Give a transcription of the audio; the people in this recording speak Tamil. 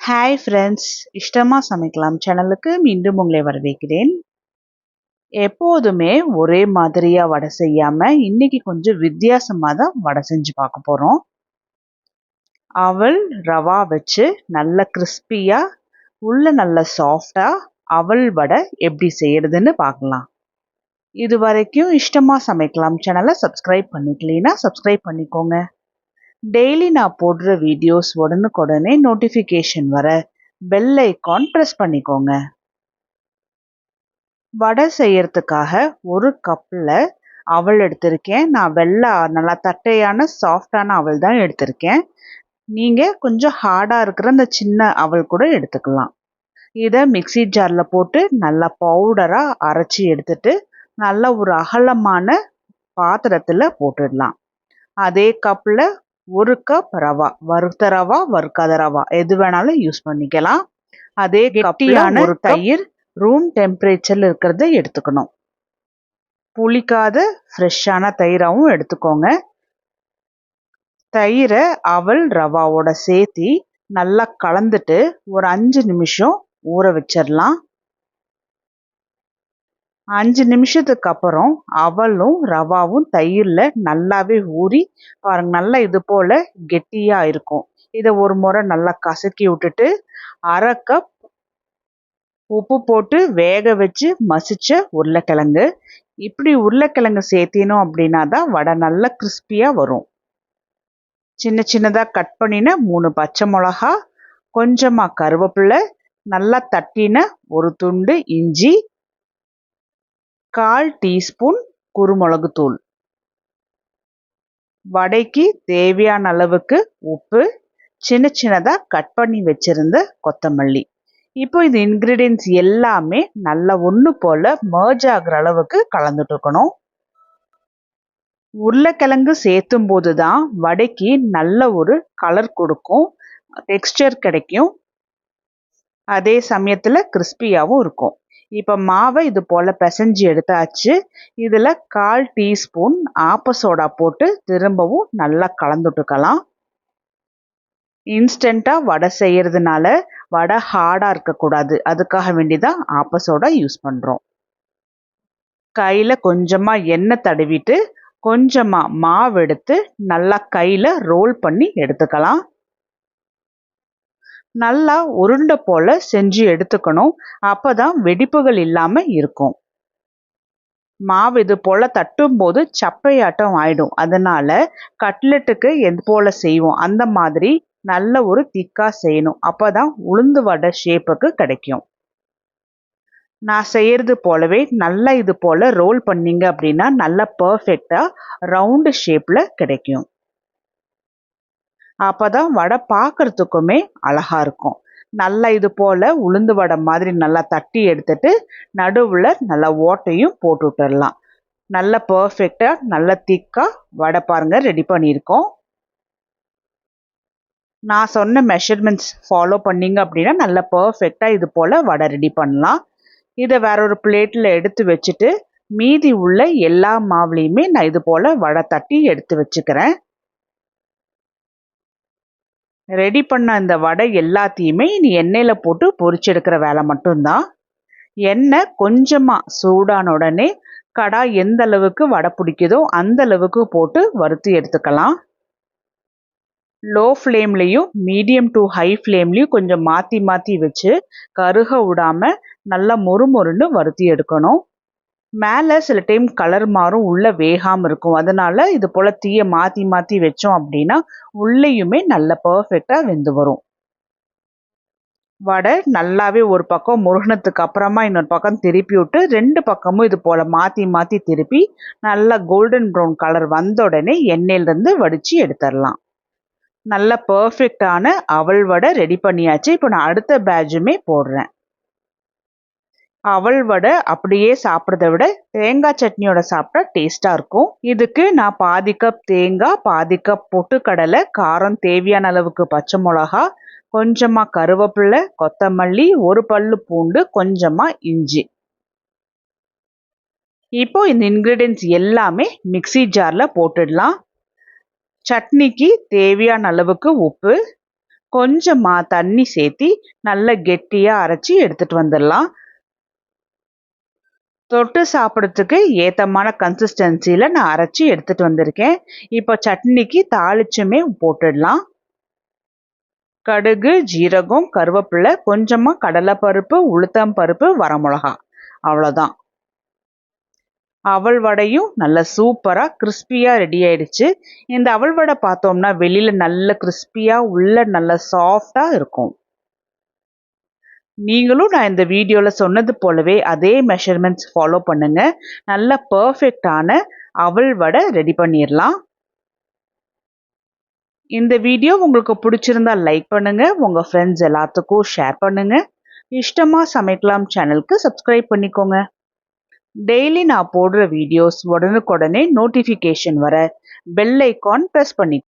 ஹாய் ஃப்ரெண்ட்ஸ் இஷ்டமாக சமைக்கலாம் சேனலுக்கு மீண்டும் உங்களை வரவேற்கிறேன். எப்போதுமே ஒரே மாதிரியாக வடை செய்யாமல் இன்னைக்கு கொஞ்சம் வித்தியாசமாக தான் வடை செஞ்சு பார்க்க போகிறோம் அவள் ரவா வச்சு நல்ல கிறிஸ்பியாக உள்ள நல்ல சாஃப்டாக அவள் வடை எப்படி செய்கிறதுன்னு பார்க்கலாம். இது வரைக்கும் இஷ்டமாக சமைக்கலாம் சேனலை சப்ஸ்கிரைப் பண்ணிக்கலீன்னா சப்ஸ்கிரைப் பண்ணிக்கோங்க. டெய்லி நான் போடுற வீடியோஸ் உடனுக்குடனே நோட்டிஃபிகேஷன் வர பெல் ஐக்கான் ப்ரெஸ் பண்ணிக்கோங்க. வடை செய்யறதுக்காக ஒரு கப்பில் அவல் எடுத்திருக்கேன். நான் வெள்ளை நல்லா தட்டையான சாஃப்டான அவல் தான் எடுத்திருக்கேன். நீங்கள் கொஞ்சம் ஹார்டாக இருக்கிற அந்த சின்ன அவல் கூட எடுத்துக்கலாம். இதை மிக்சி ஜாரில் போட்டு நல்லா பவுடராக அரைச்சி எடுத்துட்டு நல்ல ஒரு அகலமான பாத்திரத்தில் போட்டுடலாம். அதே கப்பில் ஒரு கப் ரவா வறுத்த ரவா வறுக்காத ரவா எது வேணாலும் யூஸ் பண்ணிக்கலாம். அதே கட்டியான ஒரு தயிர் ரூம் டெம்பரேச்சர்ல இருக்கிறத எடுத்துக்கணும். புளிக்காத ஃப்ரெஷ்ஷான தயிராகவும் எடுத்துக்கோங்க. தயிரை அவல் ரவாவோட சேர்த்தி நல்லா கலந்துட்டு ஒரு அஞ்சு நிமிஷம் ஊற வச்சிடலாம். அஞ்சு நிமிஷத்துக்கு அப்புறம் அவலும் ரவாவும் தயிரில் நல்லாவே ஊறி பாருங்க நல்லா இது போல் கெட்டியாக இருக்கும். இதை ஒரு முறை நல்லா கசக்கி விட்டுட்டு அரை கப் உப்பு போட்டு வேக வச்சு மசிச்ச உருளைக்கிழங்கு. இப்படி உருளைக்கிழங்கு சேர்த்தினோம் அப்படின்னா தான் வடை நல்லா கிறிஸ்பியாக வரும். சின்ன சின்னதாக கட் பண்ணின மூணு பச்சை மிளகா கொஞ்சமாக கருவேப்பிலை நல்லா தட்டின ஒரு துண்டு இஞ்சி கால் டீஸ்பூன் குருமிளகுத்தூள். வடைக்கு தேவையான அளவுக்கு உப்பு. சின்ன சின்னதாக கட் பண்ணி வச்சுருந்த கொத்தமல்லி. இப்போ இந்த இன்க்ரீடியன்ஸ் எல்லாமே நல்லா ஒன்று போல் மர்ஜ் ஆகிற அளவுக்கு கலந்துட்டுருக்கணும் உருளைக்கிழங்கு சேர்த்தும் போது தான் வடைக்கு நல்ல ஒரு கலர் கொடுக்கும். டெக்ஸ்டர் கிடைக்கும். அதே சமயத்தில் கிறிஸ்பியாகவும் இருக்கும். இப்போ மாவை இது போல் பிசைஞ்சு எடுத்தாச்சு. இதில் கால் டீஸ்பூன் ஆப்ப சோடா போட்டு திரும்பவும் நல்லா கலந்துட்டுக்கலாம். இன்ஸ்டண்ட்டாக வடை செய்கிறதுனால வடை ஹார்டாக இருக்கக்கூடாது. அதுக்காக வேண்டி தான் ஆப்ப சோடா யூஸ் பண்ணுறோம் கையில் கொஞ்சமாக எண்ணெய் தடவிட்டு கொஞ்சமாக மாவு எடுத்து நல்லா கையில் ரோல் பண்ணி எடுத்துக்கலாம். நல்லா உருண்டை போல் செஞ்சு எடுத்துக்கணும். அப்போ தான் வெடிப்புகள் இல்லாமல் இருக்கும். மாவு இது போல் தட்டும் போது சப்பையாட்டம் ஆயிடும். அதனால கட்லெட்டுக்கு எது போல் செய்வோம். அந்த மாதிரி நல்ல ஒரு திக்காக செய்யணும். அப்போ தான் உளுந்து வடை ஷேப்புக்கு கிடைக்கும். நான் செய்யறது போலவே நல்லா இது போல் ரோல் பண்ணீங்க அப்படின்னா நல்லா பர்ஃபெக்டாக ரவுண்டு ஷேப்பில் கிடைக்கும். அப்போ தான் வடை பார்க்குறதுக்குமே அழகாக இருக்கும். நல்லா இது போல் உளுந்து வடை மாதிரி நல்லா தட்டி எடுத்துட்டு நடுவில் நல்லா ஓட்டையும் போட்டு விட்டுடலாம் நல்ல பர்ஃபெக்டாக நல்ல திக்காக வடை பாருங்கள் ரெடி பண்ணியிருக்கோம். நான் சொன்ன மெஷர்மெண்ட்ஸ் ஃபாலோ பண்ணிங்க அப்படின்னா நல்ல பர்ஃபெக்டாக இது போல் வடை ரெடி பண்ணலாம். இதை வேற ஒரு பிளேட்டில் எடுத்து வச்சுட்டு மீதி உள்ள எல்லா மாவுலேயுமே நான் இது போல் வடை தட்டி எடுத்து வச்சுக்கிறேன். ரெடி பண்ண இந்த வடை எல்லாத்தையுமே நீ எண்ணெயில் போட்டு பொரிச்செடுக்கிற வேலை மட்டும்தான். எண்ணெய் கொஞ்சமாக சூடான உடனே கடாய் எந்த அளவுக்கு வடை பிடிக்குதோ அந்த அளவுக்கு போட்டு வறுத்து எடுத்துக்கலாம். லோ ஃப்ளேம்லேயும் மீடியம் டு ஹை ஃப்ளேம்லேயும் கொஞ்சம் மாற்றி மாற்றி வச்சு கருக விடாமல் நல்லா மொறுமொறுன்னு வறுத்தி எடுக்கணும். மேலே சில டைம் கலர் மாறும் உள்ளே வேகாமல் இருக்கும். அதனால் இது போல் தீயை மாற்றி மாற்றி வச்சோம் அப்படின்னா உள்ளேயுமே நல்ல பர்ஃபெக்டாக வெந்து வரும். வடை நல்லாவே ஒரு பக்கம் முருகனத்துக்கு அப்புறமா இன்னொரு பக்கம் திருப்பி விட்டு ரெண்டு பக்கமும் இது போல் மாற்றி மாற்றி திருப்பி நல்லா கோல்டன் ப்ரௌன் கலர் வந்த உடனே எண்ணெயிலேருந்து வடித்து எடுத்துடலாம். நல்ல பர்ஃபெக்டான அவல் வடை ரெடி பண்ணியாச்சு. இப்போ நான் அடுத்த பேட்சுமே போடுறேன். அவல் வடை அப்படியே சாப்பிட்றத விட தேங்காய் சட்னியோட சாப்பிட்டா டேஸ்ட்டாக இருக்கும். இதுக்கு நான் பாதி கப் தேங்காய் பாதி கப் பொட்டுக்கடலை காரம் தேவையான அளவுக்கு பச்சை மிளகா கொஞ்சமாக கருவேப்பிலை கொத்தமல்லி ஒரு பல்லு பூண்டு கொஞ்சமாக இஞ்சி. இப்போ இந்த இன்க்ரீடியன்ஸ் எல்லாமே மிக்சி ஜாரில் போட்டுடலாம். சட்னிக்கு தேவையான அளவுக்கு உப்பு கொஞ்சமாக தண்ணி சேர்த்தி நல்லா கெட்டியாக அரைச்சி எடுத்துகிட்டு வந்துடலாம். தொட்டு சாப்பிட்றதுக்கு ஏத்தமான கன்சிஸ்டன்சியில் நான் அரைச்சி எடுத்துகிட்டு வந்திருக்கேன். இப்போ சட்னிக்கு தாளிச்சுமே போட்டுடலாம். கடுகு ஜீரகம் கருவேப்பிலை கொஞ்சமாக கடலைப்பருப்பு உளுத்தம் பருப்பு வரமிளகா. அவ்வளோதான் அவள் வடையும் நல்ல சூப்பராக கிறிஸ்பியாக ரெடி ஆயிடுச்சு. இந்த அவள் வடை பார்த்தோம்னா வெளியில் நல்ல கிறிஸ்பியாக உள்ள நல்ல சாஃப்டாக இருக்கும். நீங்களும் நான் இந்த வீடியோவில் சொன்னது போலவே அதே மெஷர்மெண்ட்ஸ் ஃபாலோ பண்ணுங்கள் நல்ல பர்ஃபெக்டான அவல் வடை ரெடி பண்ணிடலாம் இந்த வீடியோ உங்களுக்கு பிடிச்சிருந்தா லைக் பண்ணுங்கள் உங்கள் ஃப்ரெண்ட்ஸ் எல்லாத்துக்கும் ஷேர் பண்ணுங்கள் இஷ்டமாக சமைக்கலாம் சேனலுக்கு சப்ஸ்கிரைப் பண்ணிக்கோங்க. டெய்லி நான் போடுற வீடியோஸ் உடனுக்குடனே நோட்டிஃபிகேஷன் வர பெல் ஐக்கான் ப்ரெஸ் பண்ணி